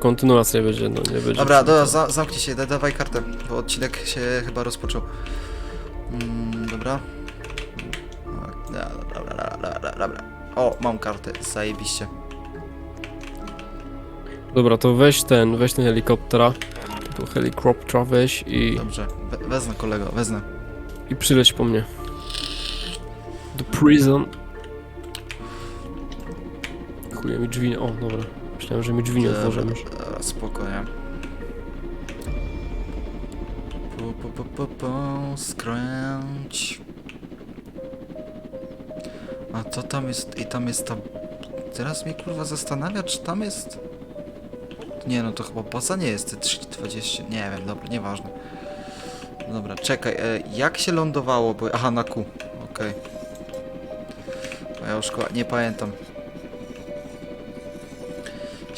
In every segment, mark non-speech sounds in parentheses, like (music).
kontynuacja będzie, no nie będzie. Dobra, dobra, za, zamknij się, da, dawaj kartę, bo odcinek się chyba rozpoczął. Mm, dobra. Dobra, dobra, dobra, dobra, dobra. O, mam kartę, zajebiście. Dobra, to weź ten, weź ten helikoptera. Tu helikoptera weź i, Dobrze, we, wezmę kolego, wezmę. i przyleć po mnie. Do prison. Chuje mi drzwi, o dobra. Myślałem, że mi drzwi nie otworzą już. Dobra, spoko, nie? Pu, pu, pu, pu, pu, skręć. A to tam jest, i tam jest ta... Teraz mnie kurwa zastanawia, czy tam jest... Nie no, to chyba baza nie jest, te 320, nie wiem, dobra, nieważne. Dobra, czekaj, e, jak się lądowało, bo... Aha, na Q, okej. Bo Ja już nie pamiętam.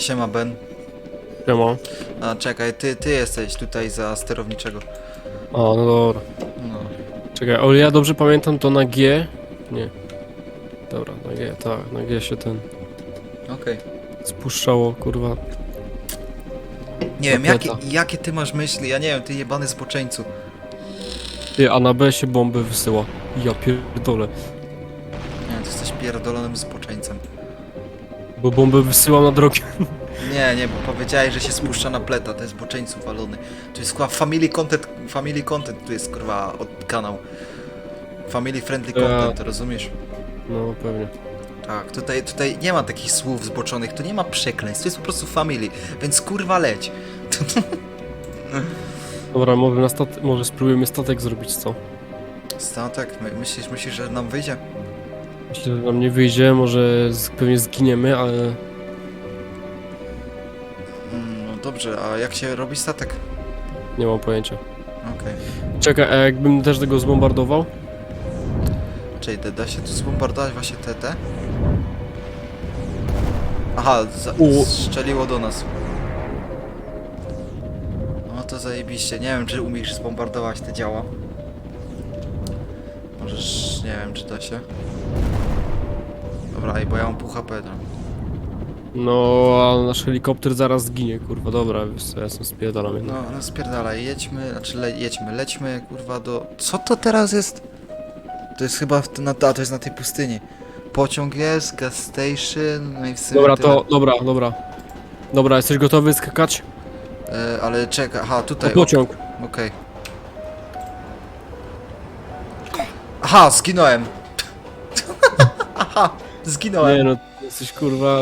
Siema Ben. Siema. A czekaj, ty, ty jesteś tutaj za sterowniczego. O, no dobra. No. Czekaj, ale ja dobrze pamiętam to na G. Nie. Dobra, na G, tak, na G się ten Okej. spuszczało, kurwa. Nie wiem, jakie, jakie ty masz myśli? Ja nie wiem, ty jebany zboczeńcu. Ty, a na B się bomby wysyła. Ja pierdolę. Nie, ty jesteś pierdolonym zboczeńcem. Bo bomby wysyłam na drogę. Nie, nie, bo powiedziałeś, że się spuszcza na pleta, to jest zboczeńcu walony. To jest kurwa family content, family content, tu jest kurwa od kanał. Family friendly Ja. content, rozumiesz? No, pewnie. Tak, tutaj, tutaj nie ma takich słów zboczonych, tu nie ma przekleństw, to jest po prostu family, więc kurwa leć. (laughs) Dobra, może, na stat- może spróbujemy statek zrobić, co? Statek, my, myślisz, myślisz, że nam wyjdzie? Myślę, że nam nie wyjdzie, może z- pewnie zginiemy, ale... Mm, No dobrze, a jak się robi statek? Nie mam pojęcia. Okej. Czekaj, a jakbym też tego zbombardował? Czyli da- da się tu zbombardować właśnie te, te? Aha, za, U. strzeliło do nas. No to zajebiście. Nie wiem, czy umiesz zbombardować te działa. Możesz, nie wiem, czy da się. Dobra, ej, bo ja mam pół HP, no. No, a nasz helikopter zaraz zginie, kurwa. Dobra, wiesz co, ja jestem spierdalam jednak. No, no spierdalaj, jedźmy, znaczy le, jedźmy, lećmy, kurwa, do... Co to teraz jest? To jest chyba, w, na, a, to jest na tej pustyni. Pociąg jest, gas station, no i w sumie Dobra, tyle. to, dobra, dobra. Dobra, jesteś gotowy skakać? E, ale czekaj, aha, To tutaj, pociąg. okej. Aha, zginąłem. (laughs) aha, zginąłem. Nie no, jesteś kurwa...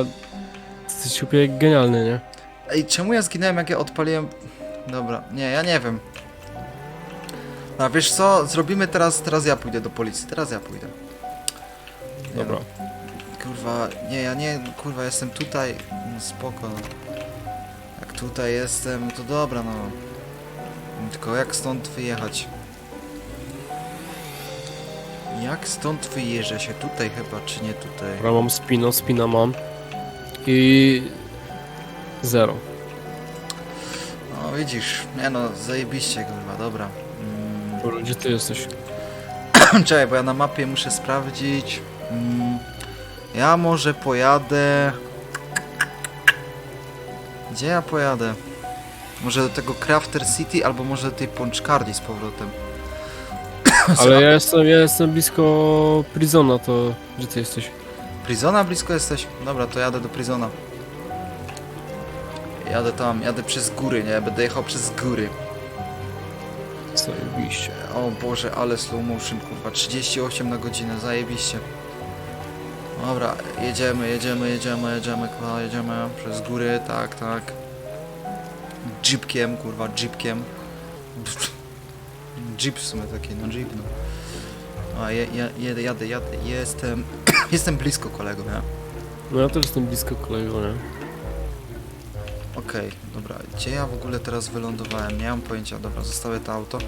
Jesteś jak genialny, nie? Ej, czemu ja zginąłem, jak ja odpaliłem... Dobra, nie, ja nie wiem. A wiesz co, zrobimy teraz, teraz ja pójdę do policji, teraz ja pójdę. Nie Dobra. no, Kurwa, nie, ja nie, kurwa, jestem tutaj, no spoko. no. Jak tutaj jestem, to dobra, no. Tylko jak stąd wyjechać? Jak stąd wyjeżdża się? Tutaj chyba, czy nie tutaj? Dobra, mam spino, spina mam. I... Zero. No widzisz, nie no, zajebiście, kurwa, dobra. Mm. Dobra, gdzie ty jesteś? (clears throat) Czekaj, bo ja na mapie muszę sprawdzić. Mm, ja może pojadę. Gdzie ja pojadę? Może do tego Crafter City, albo może do tej Ponczkardi z powrotem. (laughs) Ale ja jestem, ja jestem blisko Prisona, to gdzie ty jesteś? Prizona blisko jesteś? Dobra, to jadę do Prizona. Jadę tam, jadę przez góry, nie? Będę jechał przez góry. Zajebiście. O Boże, ale slow motion, kurwa, 38 na godzinę, zajebiście. Dobra, jedziemy, jedziemy, jedziemy, jedziemy, kurwa, jedziemy przez góry, tak, tak. Jeepkiem, kurwa, jeepkiem. Jeep w sumie taki, no jeep, no. A, je, je, jadę, jadę, jestem, (clears throat) jestem blisko kolego, nie? No ja też jestem blisko kolego, nie? Okej, dobra, gdzie ja w ogóle teraz wylądowałem? Nie mam pojęcia, dobra, zostawię to auto.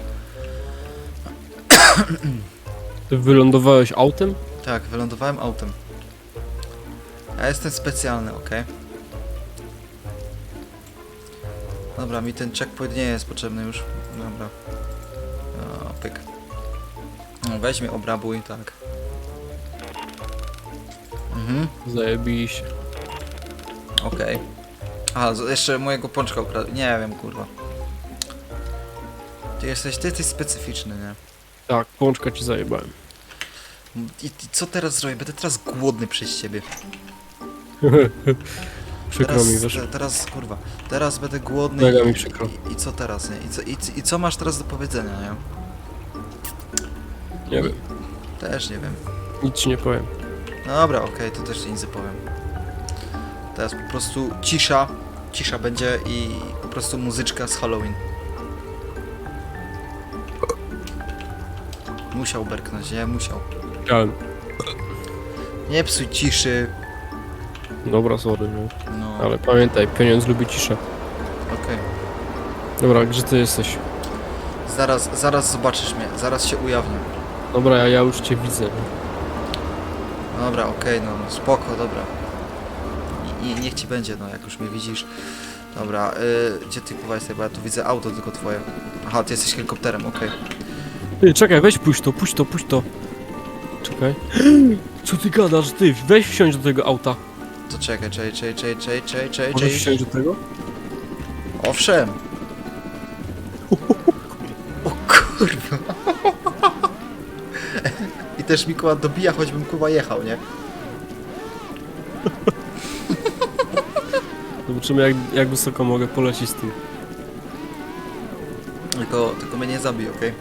(clears throat) Ty wylądowałeś autem? Tak, wylądowałem autem. Ja jestem specjalny, ok? Dobra, mi ten checkpoint nie jest potrzebny już. Dobra. O, pyk. Weź mnie obrabuj, tak. Mhm, Zajebiście. okej. A, z- jeszcze mojego pączka ukradł. Nie wiem, kurwa. Ty jesteś, ty jesteś specyficzny, nie? Tak, pączka ci zajebałem. I, I co teraz zrobię? Będę teraz głodny przez ciebie. (laughs) Przykro teraz, mi, wiesz. te- Teraz, kurwa, teraz będę głodny Mega i, mi przykro. I, I co teraz, nie? I co, i, I co masz teraz do powiedzenia, nie? Nie wiem, Też nie wiem. nic ci nie powiem. Dobra, okej, to też nic nie powiem. Teraz po prostu cisza, cisza będzie i po prostu muzyczka z Halloween. Musiał berknąć, nie? Musiał. Chciałem. Nie psuj ciszy. Dobra, sorry, nie? No, Ale pamiętaj, pieniądz lubi ciszę. okej. Dobra, gdzie ty jesteś? Zaraz, zaraz zobaczysz mnie, zaraz się ujawnię. Dobra, ja, ja już cię widzę. Dobra, okej, no, no spoko, dobra. I, i, niech ci będzie, no, jak już mnie widzisz. Dobra, y, gdzie ty kuwa jesteś, bo ja tu widzę auto tylko twoje. Aha, ty jesteś helikopterem, okej. Ty, czekaj, weź puść to, puść to, puść to. Czekaj. (gasps) Co ty gadasz, ty? Weź wsiądź do tego auta. To czekaj, czekaj, czekaj, czekaj, czekaj, czekaj, czekaj, Możesz czekaj. wsiąść do tego? Owszem. (laughs) O kurwa. Też mi kuwa dobija, choćbym kuwa jechał, nie? (laughs) Zobaczymy, jak, jak wysoko mogę polecieć z tym. Tylko, tylko mnie nie zabij, okej?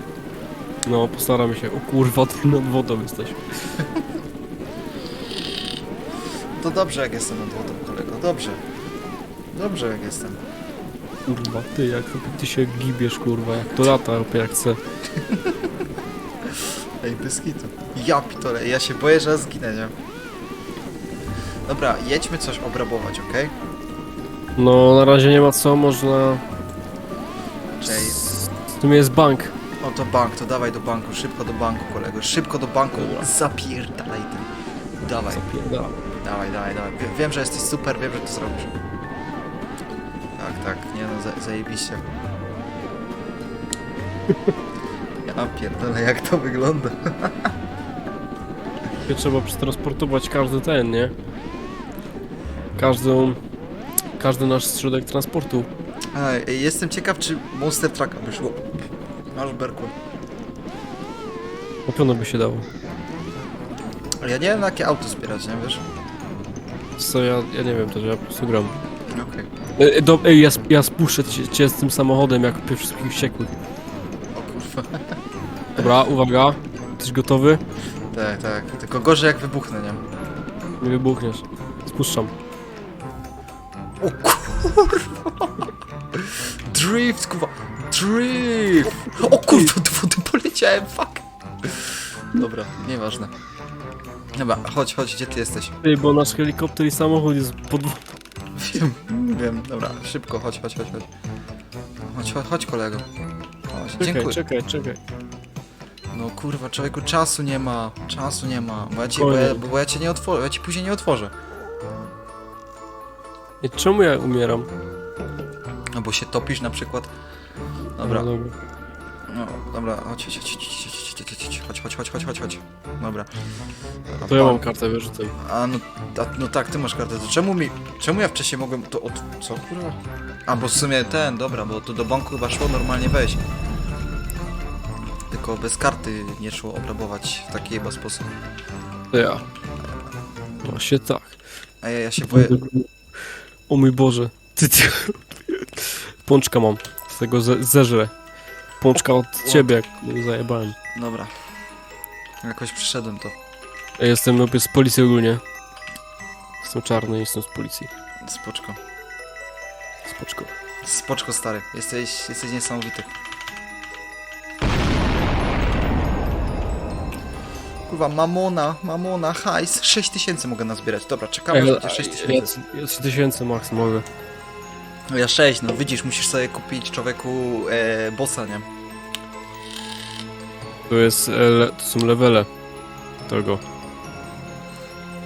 No, postaramy się. O kurwa, ty nad wodą jesteś. To dobrze jak jestem nad wodą, kolego, dobrze. Dobrze jak jestem. Kurwa, ty, jak ty się gibiesz, kurwa, jak to lata, jak chce. (laughs) Ej, bez kitu. Ja pitole, ja się boję, że zginę, nie? Dobra, jedźmy coś obrabować, okej? No, na razie nie ma co, można... Czej. W tym jest bank. O to bank, to dawaj do banku, szybko do banku, kolego, szybko do banku, Dobra. zapierdalaj tym. Dawaj, Zapierdala. dawaj, dawaj, dawaj. Wie- Wiem, że jesteś super, wiem, że to zrobisz. Tak, tak, nie no, za- zajebiście. (laughs) Ja pierdolę, jak to wygląda. Tylko Trzeba przetransportować każdy ten, nie? Każdą... Każdy nasz środek transportu. Ej, jestem ciekaw, czy Monster Trucka wyszło. Masz berku. Na pewno by się dało. Ja nie wiem, na jakie auto zbierać, nie wiesz? Co ja, ja nie wiem, to że ja po prostu gram. Okej. E, e, do, ej, ja, sp- ja spuszczę cię, cię z tym samochodem, jak kupię wszystkich wściekłych. O kurwa. Dobra, uwaga. Jesteś gotowy? Tak, tak. Tylko gorzej jak wybuchnę, nie? Nie wybuchniesz. Spuszczam. O kurwa! Drift, kurwa! Drift! O kurwa, do wody poleciałem, fuck! Dobra, nieważne. Dobra, chodź, chodź, gdzie ty jesteś? Ej, bo nasz helikopter i samochód jest pod... Wiem, wiem, dobra, szybko, chodź, chodź, chodź, chodź. Chodź, chodź, kolego. Chodź, Czekaj, dziękuję. czekaj, czekaj. No kurwa, człowieku, czasu nie ma, czasu nie ma, bo ja, ci, bo, ja, bo ja cię nie otworzę, ja ci później nie otworzę. Ej, czemu ja umieram? No bo się topisz na przykład. Dobra, No, dobra. no, dobra, chodź, chodź, chodź, chodź, chodź, chodź, chodź, chodź, chodź, chodź, chodź. Dobra. To ja mam kartę wyrzucę. A no, a, no tak, ty masz kartę, to czemu mi, czemu ja wcześniej mogłem to od, co kurwa? A bo w sumie ten, dobra, bo to do banku chyba szło normalnie wejść. Tylko bez karty nie szło obrabować w taki chyba sposób. Ja. Właśnie tak. A ja, ja się boję, O mój Boże. Ty, ty. Pączka mam. Z tego ze, zeżrę. Pączka od ciebie, jak zajebałem. dobra. Jakoś przyszedłem to. Ja jestem no, z policji ogólnie. Jestem czarny, jestem z policji. Spoczko. Spoczko. Spoczko stary, jesteś, jesteś niesamowity. Kurwa, mamona, mamona, hajs, 6000 mogę nazbierać. Dobra, czekamy, aż będzie 6000. Ja, 3000 max mogę. No ja 6, no widzisz, musisz sobie kupić człowieku e, bossa, nie? To jest, e, le, to są levele tego.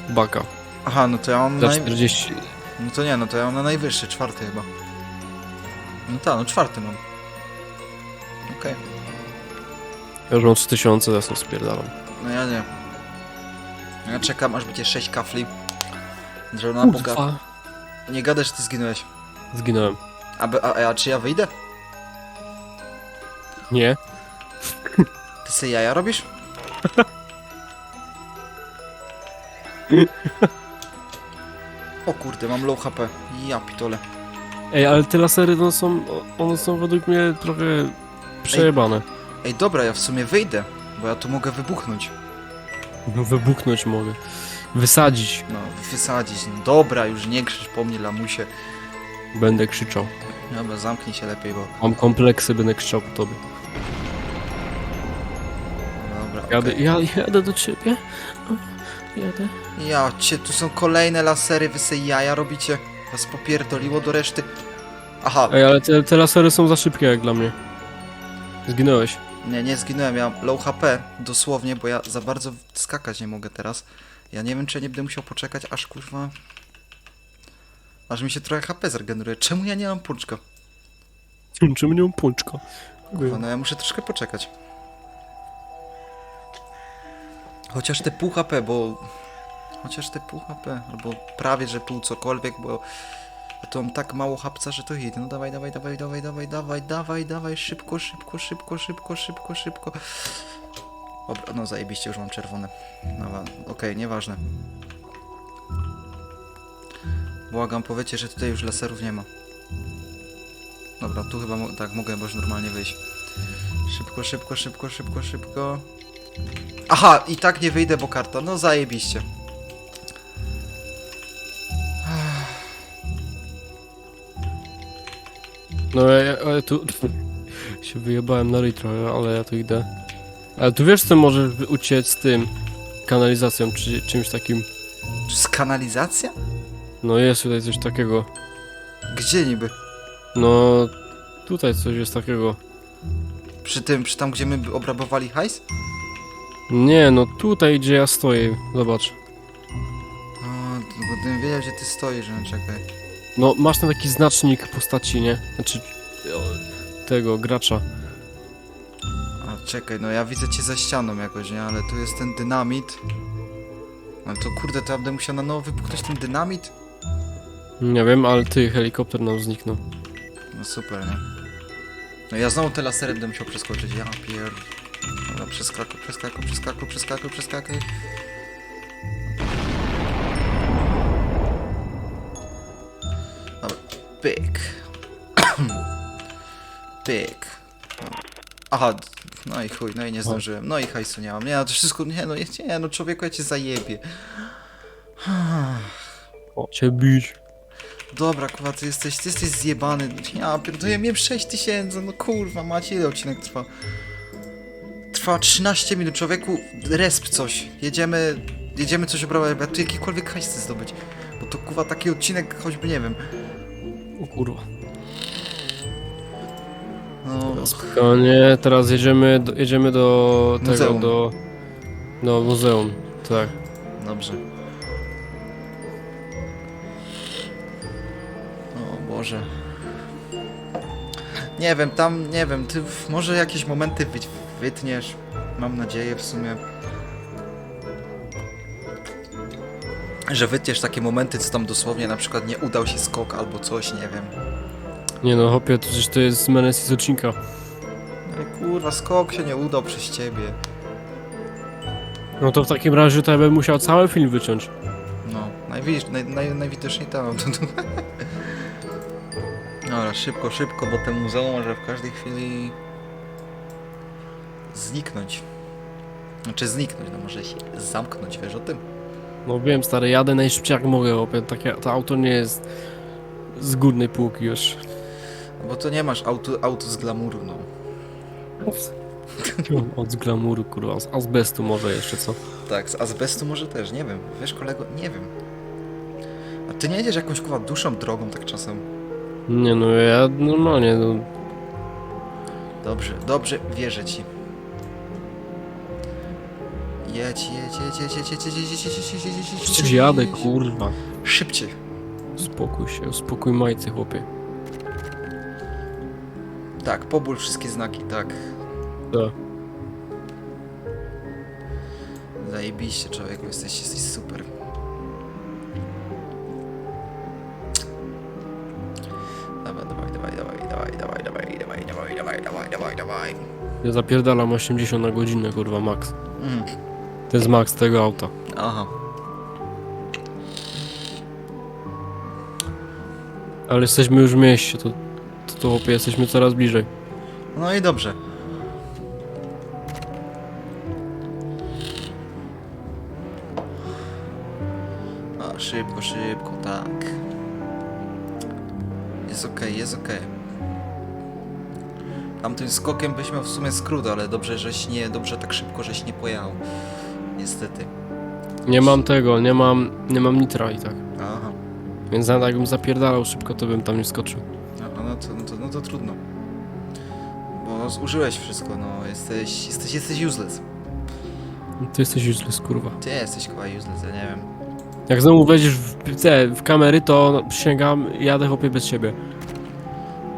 Baka. Aha, no to ja mam Za naj... 40. No to nie, no to ja mam na najwyższy, czwarty chyba. No tak, no czwarty mam. Okej, Ja już mam 3000, ja sobie spierdalam. No ja nie. Ja czekam, aż będzie 6 kafli. Żeby na boga... Kurwa. Nie gadaj, że ty zginąłeś. Zginąłem. A, be- a, a czy ja wyjdę? Nie? Ty sobie jaja robisz? O kurde, mam low HP. Ja pitole. Ej, ale te lasery no są, one są według mnie trochę przejebane. Ej, dobra, ja w sumie wyjdę, bo ja tu mogę wybuchnąć. No wybuchnąć mogę. Wysadzić. No, wysadzić. No, dobra, już nie krzycz po mnie, lamusie. Będę krzyczał. Dobra, zamknij się lepiej, bo... Mam kompleksy, będę krzyczał po tobie. Dobra, Jadę, okej. ja, jadę do ciebie. Jadę. Ja cię, tu są kolejne lasery, wy se jaja robicie. Was popierdoliło do reszty. Aha, Ej, ale te, te lasery są za szybkie jak dla mnie. Zginąłeś. Nie, nie zginąłem, ja mam low HP, dosłownie, bo ja za bardzo skakać nie mogę teraz. Ja nie wiem, czy ja nie będę musiał poczekać, aż kurwa... Aż mi się trochę HP zregeneruje. Czemu ja nie mam puczka? (laughs) Czemu nie mam pączka? Kurwa, no ja muszę troszkę poczekać. Chociaż te pół HP, bo... Chociaż te pół HP, albo prawie, że pół cokolwiek, bo... Ja tu mam tak mało hapca, że to hit. No dawaj, dawaj, dawaj, dawaj, dawaj, dawaj, dawaj, dawaj, szybko, szybko, szybko, szybko, szybko, szybko. Dobra, no zajebiście, już mam czerwone. No, okej, nieważne. Błagam, powiecie, że tutaj już laserów nie ma. Dobra, tu chyba mo- tak mogę, już normalnie wyjść. Szybko, szybko, szybko, szybko, szybko. Aha, i tak nie wyjdę, bo karta. No zajebiście. No ja, ja tu (laughs) się wyjebałem na ryj trochę, ale ja tu idę. Ale tu wiesz co możesz uciec z tym kanalizacją czy czymś takim. Czy jest kanalizacja? No jest tutaj coś takiego. Gdzie niby? No tutaj coś jest takiego. Przy tym, przy tam, gdzie my obrabowali hajs? Nie, no tutaj gdzie ja stoję, zobacz. O, bo gdybym wiedział, gdzie ty stoisz, no czekaj. No masz ten taki znacznik postaci, nie? Znaczy tego gracza. A czekaj, no ja widzę cię za ścianą jakoś, nie? Ale tu jest ten dynamit. Ale to kurde, to ja będę musiał na nowo wybuchnąć ten dynamit? Nie wiem, ale ty helikopter nam zniknął. No super, nie? No ja znowu te lasery będę musiał przeskoczyć, ja pier... Dobra, przeskakuj, przeskakuj, przeskakuj, przeskakuj, przeskakuj. Pyk. (coughs) pyk. Aha, no i chuj, no i nie zdążyłem. No i hajsu nie mam. Nie, no to wszystko, nie no, nie no, człowieku, ja cię zajebie. O, cię bić. Dobra, kurwa, ty jesteś, ty jesteś zjebany. Ja pierdolę, miałem 6 tysięcy, no kurwa, macie, ile odcinek trwa? Trwa 13 minut, człowieku, resp coś. Jedziemy, jedziemy coś obrabować, ja tu jakikolwiek hajs chcę zdobyć. Bo to, kurwa, taki odcinek, choćby, nie wiem. O kurwa. No, Spokojnie, teraz jedziemy do, jedziemy do tego, Muzeum. do... Do muzeum, tak. dobrze. O Boże. Nie wiem, tam, nie wiem, ty w- może jakieś momenty wy, wytniesz. Mam nadzieję w sumie. Że wytniesz takie momenty, co tam dosłownie na przykład nie udał się skok albo coś, nie wiem. Nie no, hopie, to przecież to jest z Menesis odcinka. Ale kurwa, skok się nie udał przez ciebie. No to w takim razie to ja bym musiał cały film wyciąć. No, najwidoczniej, naj, naj, najwidoczniej tam. (laughs) Dobra, szybko, szybko, bo ten muzeum może w każdej chwili zniknąć. Znaczy zniknąć, no może się zamknąć, wiesz o tym? No wiem, stary, jadę najszybciej jak mogę, hopie. Takie, to auto nie jest z górnej półki już. No Bo to nie masz auto, auto z glamuru, no. (laughs) Od z glamuru, kurwa, z azbestu może jeszcze, co? Tak, z azbestu może też, nie wiem. Wiesz kolego, nie wiem. A ty nie jedziesz jakąś kurwa dłuższą drogą tak czasem? Nie no, ja normalnie, no... Dobrze, dobrze, wierzę ci. Jedź, jedź, jedź, jedź, jedź, jedź, jedź, jedź, jedź, jedź, jedź, jedź, jedź, jadę, kurwa. Szybciej. Spokój się, uspokój majce, chłopie. Tak, poból wszystkie znaki, tak. Tak. Zajebiście, człowieku, jesteś, jesteś super. Dawaj, dawaj, dawaj, dawaj, dawaj, dawaj, dawaj, dawaj, dawaj, dawaj, dawaj, dawaj, dawaj. Ja zapierdalam 80 na godzinę, kurwa, max. Mm. To jest max tego auta. Aha. Ale jesteśmy już w mieście, to, to, to chłopie, jesteśmy coraz bliżej. No i dobrze. A, szybko, szybko, tak. Jest okej, jest okej. Tamtym skokiem byś miał w sumie skrót, ale dobrze, żeś nie, dobrze tak szybko, żeś nie pojechał. Niestety. Nie mam tego, nie mam, nie mam nitra i tak. Aha. Więc nawet jakbym zapierdalał szybko, to bym tam nie skoczył. Aha, no to, no to, no to trudno. Bo zużyłeś wszystko, no jesteś, jesteś, jesteś useless. Ty jesteś useless, kurwa. Ty jesteś chyba useless, ja nie wiem. Jak znowu wejdziesz w, te, w kamery, to no, przysięgam, jadę chłopie bez siebie.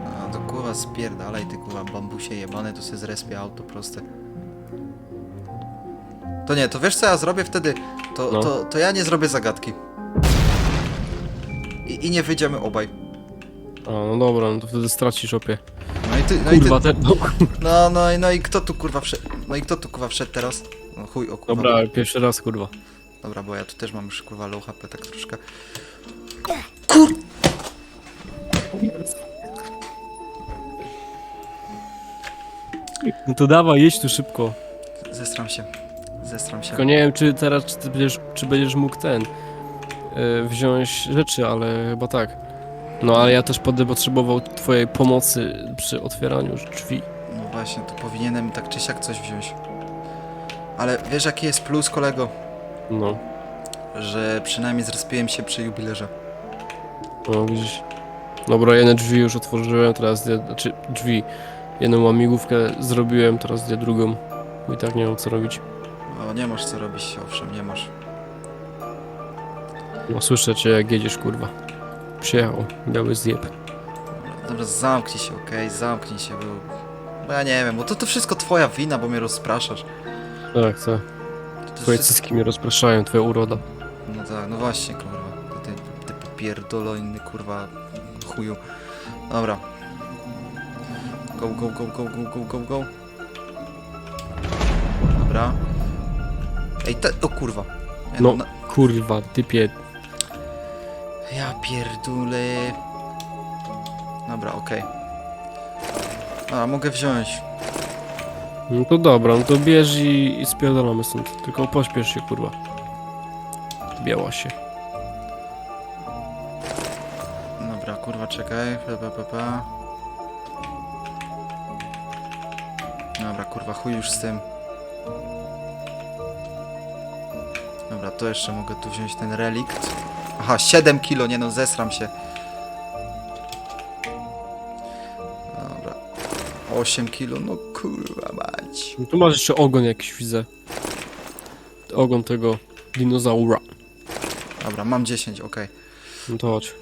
No to kurwa spierdalaj ty kurwa bambusie jebane, to sobie zrespię auto proste. To nie, to wiesz co ja zrobię wtedy? To, No. to, to ja nie zrobię zagadki. I, I nie wyjdziemy obaj. A, no dobra, no to wtedy stracisz opie. No i ty, no i ty, Kurwa, ten... No, no, no, i- no i kto tu kurwa wszedł, no i kto tu kurwa wszedł teraz? No chuj, o kurwa. dobra, pierwszy raz, kurwa. Dobra, bo ja tu też mam już kurwa low HP tak troszkę. No to dawaj, jedź tu szybko. Zestram się. Zestram się. Tylko nie wiem, czy teraz, czy, ty będziesz, czy będziesz mógł ten... Yy, wziąć rzeczy, ale chyba tak. No, ale ja też będę potrzebował twojej pomocy przy otwieraniu drzwi. No właśnie, to powinienem tak czy siak coś wziąć. Ale wiesz jaki jest plus kolego? No, Że przynajmniej zrespiłem się przy jubilerze. no widzisz. Dobra, jedne drzwi już otworzyłem, teraz dwie, znaczy drzwi. Jedną łamigłówkę zrobiłem, teraz dwie drugą. I tak nie mam co robić. O, nie masz co robić, owszem, nie masz. No słyszę cię jak jedziesz, kurwa. Przyjechał, biały zjeb. Dobra, Dobra, zamknij się, okej, zamknij się, bo... Bo ja nie wiem, bo to, to wszystko twoja wina, bo mnie rozpraszasz. Tak, tak. To, Twoje wszystko... cycki mnie rozpraszają, twoja uroda. No tak, no właśnie, kurwa. Ty, ty, popierdolony, kurwa, chuju. Dobra. Go, go, go, go, go, go, go, go. Dobra. Ej, te... O kurwa. Nie, No. na- Kurwa, typie. Ja pierdolę. Dobra, okej. A, mogę wziąć. No to dobra, no to bierz i, i spierdolamy stąd. Tylko pośpiesz się, kurwa. Biała się. Dobra, kurwa, czekaj. Pa, pa, pa, pa. Dobra, kurwa, chuj już z tym. To jeszcze mogę tu wziąć ten relikt. Aha, 7 kilo, nie no, zesram się. Dobra. 8 kilo, no kurwa mać. No tu masz jeszcze ogon jakiś, widzę. Ogon tego dinozaura. Dobra, mam 10, okej. No to chodź.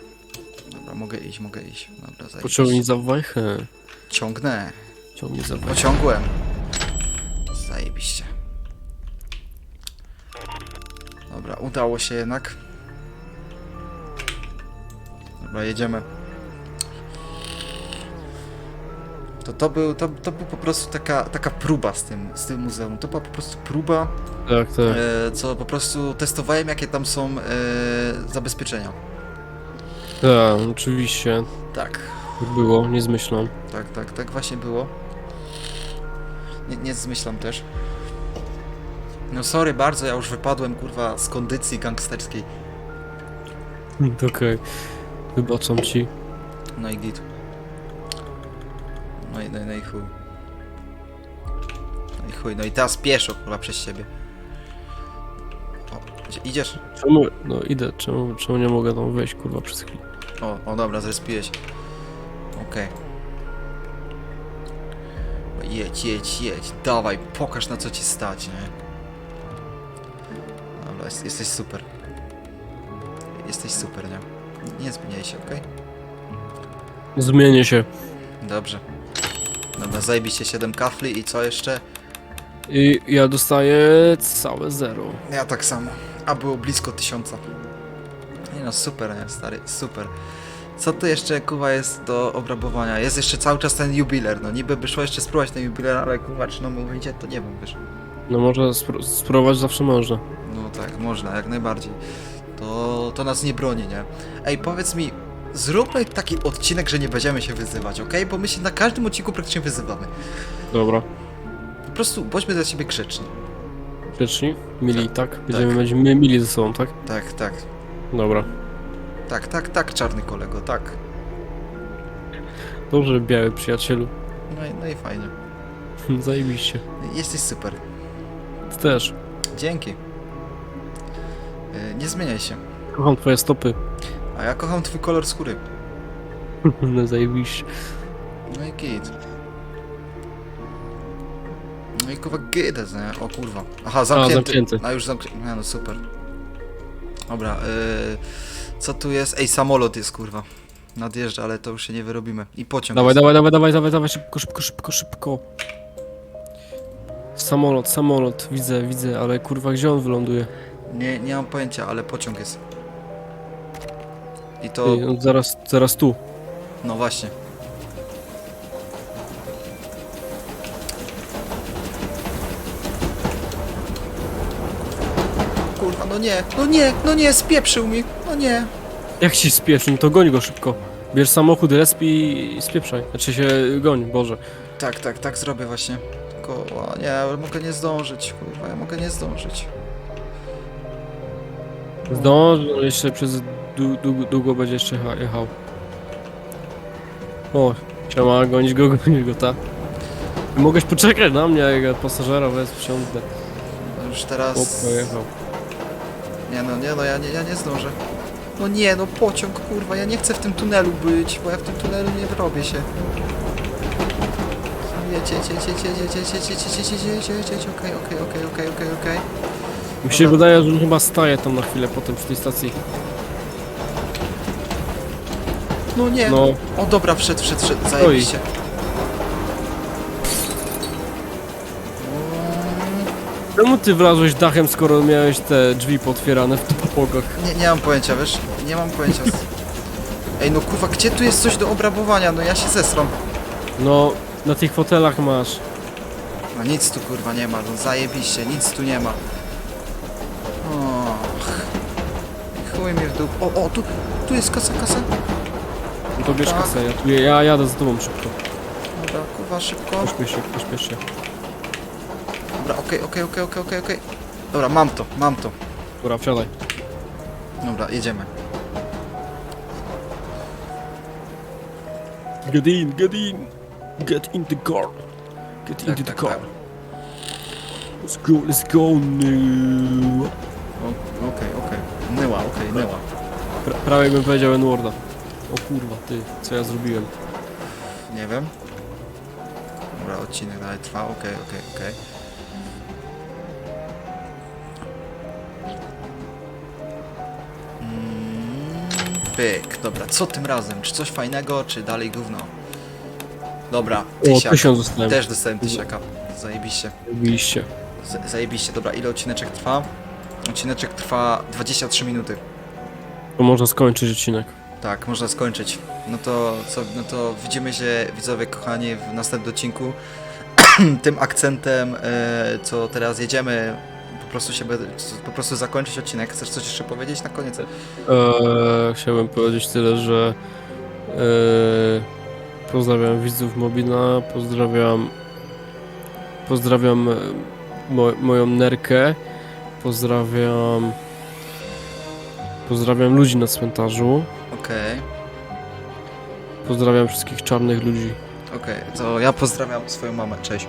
Dobra, mogę iść, mogę iść. Dobra, zajebiście. Pociągnij za wajchę. Ciągnę. Ciągnij za wajchę. Pociągłem. Zajebiście. Udało się jednak. Dobra, jedziemy. To, to, był, to, to był po prostu taka, taka próba z tym, z tym muzeum. To była po prostu próba, Tak, tak. e, co po prostu testowałem, jakie tam są e, zabezpieczenia. Tak, oczywiście. Tak. Tak było, nie zmyślam. Tak, tak, tak właśnie było. Nie, nie zmyślam też. No sorry bardzo, ja już wypadłem kurwa z kondycji gangsterskiej. (laughs) Okej. Wybaczam ci. No i git. No i, no, i- no i chuj. No i chuj, no i teraz pieszo kurwa przez siebie. O, gdzie idziesz? Czemu? No idę, czemu, czemu nie mogę tam wejść, kurwa, przez chwilę? O, o dobra, zrespiłeś. Okej. O, Jedź, jedź, jedź. Dawaj, pokaż na co ci stać, nie? Jest, jesteś super. Jesteś super, nie? Nie zmieniaj się, okej? Zmienię się. Dobrze. Dobra, zajebiście 7 kafli i co jeszcze? I ja dostaję całe zero. Ja tak samo. A było blisko tysiąca. Nie no, super, nie, stary, super. Co tu jeszcze, kuwa, jest do obrabowania? Jest jeszcze cały czas ten jubiler, no niby by szło jeszcze spróbować ten jubiler, ale kuwa, czy no wyjdzie, to nie wiem, wiesz. No może spró- spróbować zawsze można. No tak, można, jak najbardziej. To, to nas nie broni, nie? Ej, powiedz mi, zróbmy taki odcinek, że nie będziemy się wyzywać, okej? Bo my się na każdym odcinku praktycznie wyzywamy. Dobra. Po prostu bądźmy dla siebie grzeczni. Grzeczni? Mili, tak? Będziemy, Tak. będziemy mili ze sobą, tak? Tak, tak. Dobra. Tak, tak, tak, czarny kolego, tak. Dobrze, biały przyjacielu. No i, no i fajnie. (laughs) Zajebiście. Jesteś super. Też. Dzięki. Yy, Nie zmieniaj się. Kocham twoje stopy. A ja kocham twój kolor skóry. (laughs) No zajebiście. No i git. No i kurwa gides, nie? O kurwa. Aha, zamknięty. zamknięty. A już zamknięty. No super. Dobra, yy, co tu jest? Ej, samolot jest kurwa. Nadjeżdża, ale to już się nie wyrobimy. I pociąg Dawaj, jest. dawaj, dawaj, dawaj, dawaj, dawaj, szybko, szybko, szybko, szybko. Samolot, samolot, widzę, widzę, ale kurwa, gdzie on wyląduje? Nie, nie mam pojęcia, ale pociąg jest. I to... Ty, on zaraz, zaraz tu. No właśnie. Kurwa, no nie, no nie, no nie, spieprzył mi, no nie. Jak ci spieszy, no to goń go szybko. Bierz samochód, resp i spieprzaj. Znaczy się goń, Boże. Tak, tak, tak zrobię właśnie. O, nie, mogę nie zdążyć, kurwa, ja mogę nie zdążyć. Zdąż, ale jeszcze przez dłu- długo, długo będzie jeszcze jecha- jechał. O, siema, gonić go, (laughs) gonić go, ta. Mogłeś poczekać na mnie, jak ja pasażera wez wsiądę. No Już O, teraz... pojechał. Nie no, nie no, ja nie, ja nie zdążę. No nie, no pociąg, kurwa, ja nie chcę w tym tunelu być, bo ja w tym tunelu nie wyrobię się. Jedź, jedź, jedź, jedź, jedź, jedź, jedź, jedź, jedź, jedź, jedź, jedź, jedź, okej, okej, okej, okej, okej, okej. Mi się wydaje, że chyba staje tam na chwilę potem przy tej stacji. No nie, No, o dobra, wszedł, wszedł, wszedł, zajebiście. czemu ty wlazłeś dachem, skoro miałeś te drzwi potwierane w topogach? Nie, nie mam pojęcia, wiesz, nie mam pojęcia. Ej, no kurwa, gdzie tu jest coś do obrabowania? No ja się zesram. No, na tych fotelach masz. No nic tu kurwa nie ma, no zajebiście, nic tu nie ma. Och. Chuj mnie w dół. O, o, tu, tu jest kasa, kasa. No to bierz Tak. kasę, ja, tu, ja jadę za tobą szybko. Dobra, kurwa, szybko. Pośpiesz się, pośpiesz się. Dobra, okej, okej, okej, okej, okej, okej. Dobra, mam to, mam to. Dobra, wsiadaj. Dobra, jedziemy. Get in, get in. Get in the car. Get Tak, into the tak, car. tak. Let's go, let's go. No. O, Okej, okej. Nyła, okej, nyła. Pra, prawie bym powiedział N-Worda. O kurwa, ty, co ja zrobiłem? Nie wiem. Dobra, odcinek dalej trwa, okej, okej, okej. Mm, Pyk, dobra, co tym razem? Czy coś fajnego, czy dalej gówno? Dobra, O, tysiak. tysiąc dostałem. Też dostałem tysiaka. Zajebiście. Robiliście. Z zajebiście, dobra, ile odcineczek trwa? Odcineczek trwa 23 minuty. To można skończyć odcinek. Tak, można skończyć. No to co, no to widzimy się widzowie kochani w następnym odcinku. (clears throat) Tym akcentem, e, co teraz jedziemy, po prostu się po prostu zakończyć odcinek. Chcesz coś jeszcze powiedzieć na koniec? Eee, chciałbym powiedzieć tyle, że eee, pozdrawiam widzów Mobina, pozdrawiam pozdrawiam e, mo, moją nerkę, pozdrawiam pozdrawiam ludzi na cmentarzu, Okej, pozdrawiam wszystkich czarnych ludzi. okej, to ja pozdrawiam swoją mamę, cześć.